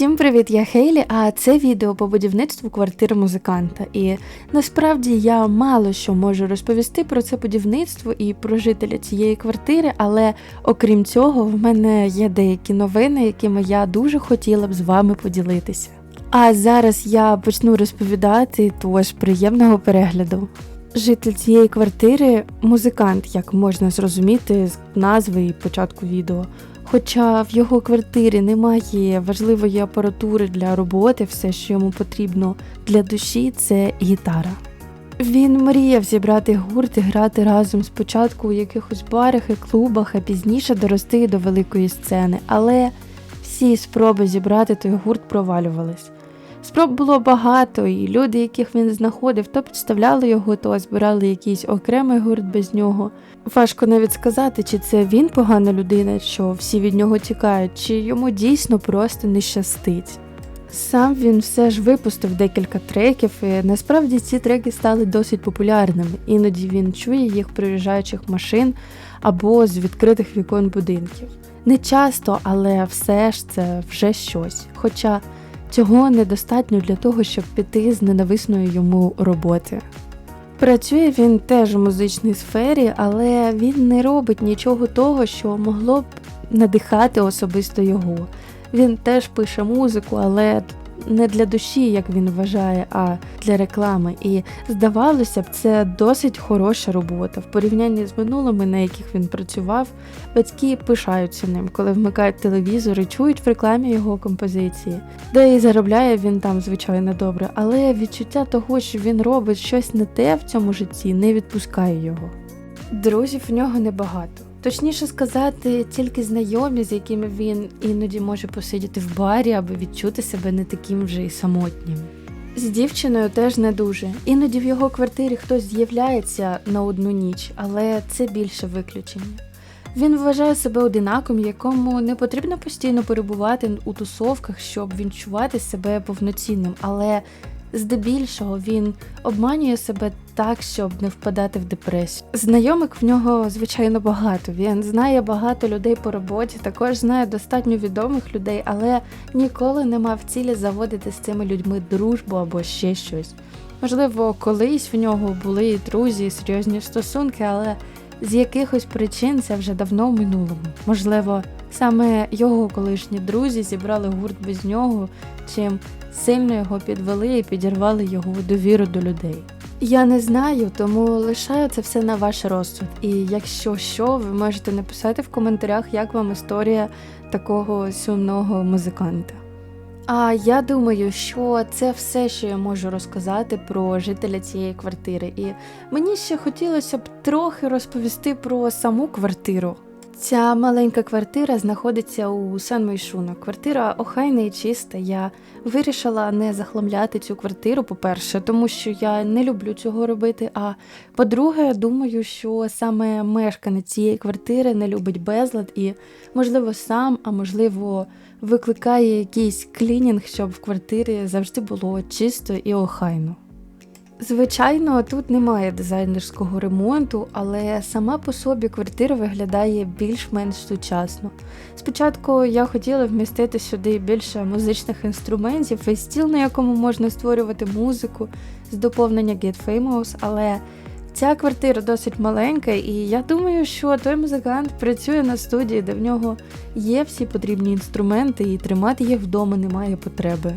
Всім привіт, я Хейлі, а це відео по будівництву квартири музиканта. І насправді я мало що можу розповісти про це будівництво і про жителя цієї квартири, але окрім цього, в мене є деякі новини, якими я дуже хотіла б з вами поділитися. А зараз я почну розповідати, тож приємного перегляду. Житель цієї квартири музикант, як можна зрозуміти з назви і початку відео. Хоча в його квартирі немає важливої апаратури для роботи, все, що йому потрібно для душі, це гітара. Він мріяв зібрати гурт і грати разом спочатку у якихось барах і клубах, а пізніше дорости до великої сцени, але всі спроби зібрати той гурт провалювались. Спроб було багато, і люди, яких він знаходив, то підставляли його, то збирали якийсь окремий гурт без нього. Важко навіть сказати, чи це він погана людина, що всі від нього тікають, чи йому дійсно просто не щастить. Сам він все ж випустив декілька треків, і насправді ці треки стали досить популярними. Іноді він чує їх приїжджаючих машин або з відкритих вікон будинків. Не часто, але все ж це вже щось. Хоча цього недостатньо для того, щоб піти з ненависної йому роботи. Працює він теж у музичній сфері, але він не робить нічого того, що могло б надихати особисто його. Він теж пише музику, але не для душі, як він вважає, а для реклами. І здавалося б, це досить хороша робота. В порівнянні з минулими, на яких він працював, батьки пишаються ним, коли вмикають телевізор і чують в рекламі його композиції. Де і заробляє він там, звичайно, добре, але відчуття того, що він робить щось не те в цьому житті, не відпускає його. Друзів в нього небагато. Точніше сказати, тільки знайомі, з якими він іноді може посидіти в барі, аби відчути себе не таким вже й самотнім. З дівчиною теж не дуже. Іноді в його квартирі хтось з'являється на одну ніч, але це більше виключення. Він вважає себе одинаком, якому не потрібно постійно перебувати у тусовках, щоб відчувати себе повноцінним, але Здебільшого він обманює себе так, щоб не впадати в депресію. Знайомих в нього, звичайно, багато. Він знає багато людей по роботі, також знає достатньо відомих людей, але ніколи не мав цілі заводити з цими людьми дружбу або ще щось. Можливо, колись в нього були друзі, і серйозні стосунки, але з якихось причин це вже давно в минулому. Можливо, саме його колишні друзі зібрали гурт без нього, чим сильно його підвели і підірвали його довіру до людей. Я не знаю, тому лишаю це все на ваш розсуд. І якщо що, ви можете написати в коментарях, як вам історія такого сумного музиканта. А я думаю, що це все, що я можу розказати про жителя цієї квартири. І мені ще хотілося б трохи розповісти про саму квартиру. Ця маленька квартира знаходиться у Сан Мойшуно. Квартира охайна і чиста. Я вирішила не захламляти цю квартиру, по-перше, тому що я не люблю цього робити. А по-друге, думаю, що саме мешканець цієї квартири не любить безлад і, можливо, сам, а можливо, викликає якийсь клінінг, щоб в квартирі завжди було чисто і охайно. Звичайно, тут немає дизайнерського ремонту, але сама по собі квартира виглядає більш-менш сучасно. Спочатку я хотіла вмістити сюди більше музичних інструментів і стіл, на якому можна створювати музику з доповнення Get Famous, але ця квартира досить маленька, і я думаю, що той музикант працює на студії, де в нього є всі потрібні інструменти, і тримати їх вдома немає потреби.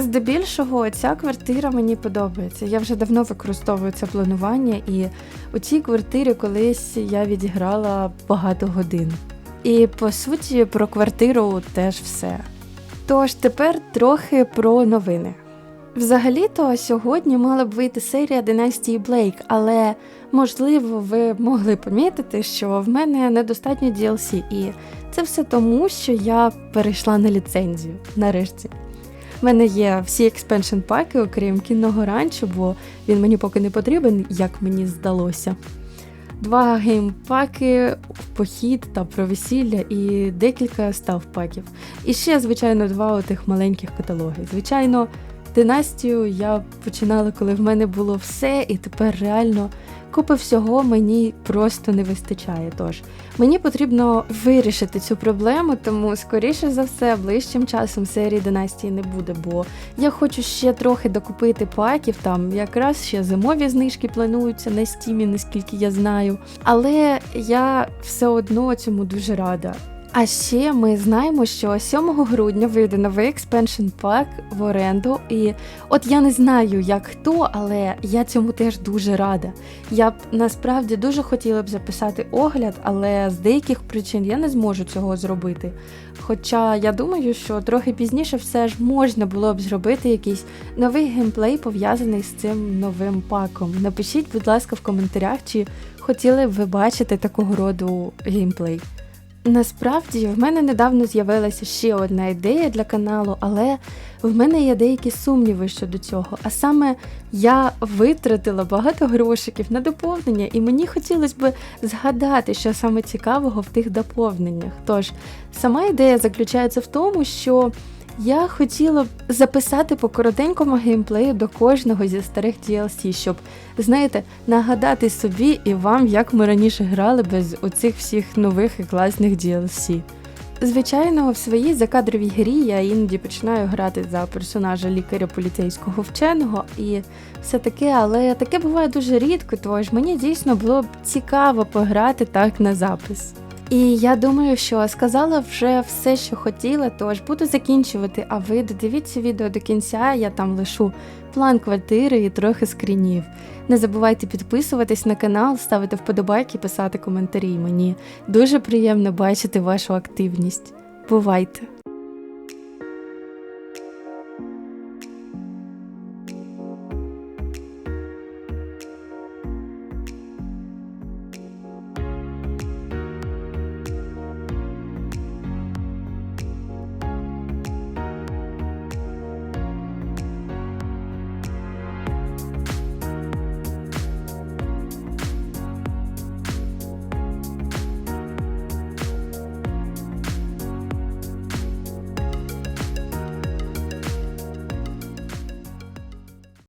Здебільшого ця квартира мені подобається. Я вже давно використовую це планування, і у цій квартирі колись я відіграла багато годин. І по суті про квартиру теж все. Тож тепер трохи про новини. Взагалі-то сьогодні мала б вийти серія династії Блейк, але можливо ви могли помітити, що в мене недостатньо DLC, і це все тому, що я перейшла на ліцензію нарешті. У мене є всі експеншн паки, окрім кінного ранчо, бо він мені поки не потрібен, як мені здалося. Два геймпаки в похід та про весілля і декілька став паків. І ще, звичайно, два отих маленьких каталоги. Звичайно, Династію я починала, коли в мене було все, і тепер реально купи всього мені просто не вистачає. Тож мені потрібно вирішити цю проблему, тому скоріше за все, ближчим часом серії династії не буде, бо я хочу ще трохи докупити паків. Там якраз ще зимові знижки плануються на стімі, наскільки я знаю. Але я все одно цьому дуже рада. А ще ми знаємо, що 7 грудня вийде новий експеншн пак в оренду. І от я не знаю, як хто, але я цьому теж дуже рада. Я б насправді дуже хотіла б записати огляд, але з деяких причин я не зможу цього зробити. Хоча я думаю, що трохи пізніше все ж можна було б зробити якийсь новий геймплей пов'язаний з цим новим паком. Напишіть, будь ласка, в коментарях, чи хотіли б ви бачити такого роду геймплей. Насправді в мене недавно з'явилася ще одна ідея для каналу, але в мене є деякі сумніви щодо цього. А саме я витратила багато грошиків на доповнення, і мені хотілося б згадати, що саме цікавого в тих доповненнях. Тож сама ідея заключається в тому, що я хотіла б записати по коротенькому геймплею до кожного зі старих DLC, щоб, знаєте, нагадати собі і вам, як ми раніше грали без оцих всіх нових і класних DLC. Звичайно, в своїй закадровій грі я іноді починаю грати за персонажа лікаря поліцейського вченого і все таке, але таке буває дуже рідко, тож мені дійсно було б цікаво пограти так на запис. І я думаю, що сказала вже все, що хотіла, тож буду закінчувати. А ви додивіться відео до кінця, я там лишу план квартири і трохи скрінів. Не забувайте підписуватись на канал, ставити вподобайки, писати коментарі. Мені дуже приємно бачити вашу активність. Бувайте!